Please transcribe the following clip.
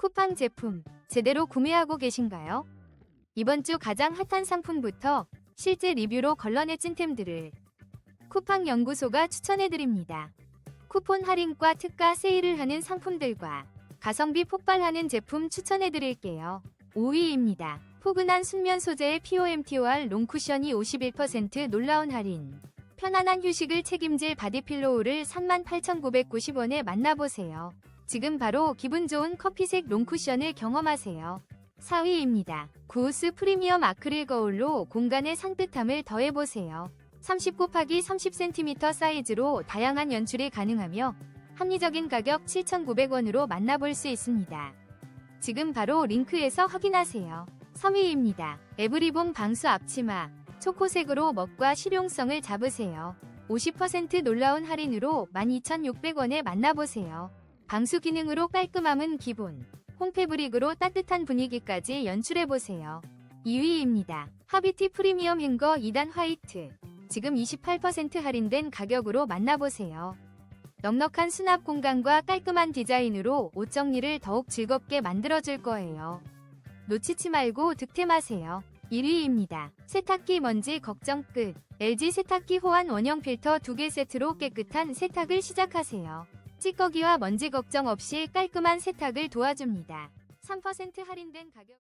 쿠팡 제품 제대로 구매하고 계신가요? 이번 주 가장 핫한 상품부터 실제 리뷰로 걸러내 찐템들을 쿠팡 연구소가 추천해드립니다. 쿠폰 할인과 특가 세일을 하는 상품들과 가성비 폭발하는 제품 추천해드릴게요. 5위입니다. 포근한 순면 소재의 POMTOR 롱쿠션이 51% 놀라운 할인. 편안한 휴식을 책임질 바디필로우를 38,990원에 만나보세요. 지금 바로 기분 좋은 커피색 롱쿠션을 경험하세요. 4위입니다. 구우스 프리미엄 아크릴 거울로 공간의 산뜻함을 더해보세요. 30 곱하기 30cm 사이즈로 다양한 연출이 가능하며 합리적인 가격 7,900원으로 만나볼 수 있습니다. 지금 바로 링크에서 확인하세요. 3위입니다. 에브리봄 방수 앞치마 초코색으로 멋과 실용성을 잡으세요. 50% 놀라운 할인으로 12,600원에 만나보세요. 방수 기능으로 깔끔함은 기본. 홈페브릭으로 따뜻한 분위기까지 연출해보세요. 2위입니다. 하비티 프리미엄 행거 2단 화이트. 지금 28% 할인된 가격으로 만나보세요. 넉넉한 수납 공간과 깔끔한 디자인으로 옷 정리를 더욱 즐겁게 만들어줄 거예요. 놓치지 말고 득템하세요. 1위입니다. 세탁기 먼지 걱정 끝. LG 세탁기 호환 원형 필터 2개 세트로 깨끗한 세탁을 시작하세요. 찌꺼기와 먼지 걱정 없이 깔끔한 세탁을 도와줍니다. 3% 할인된 가격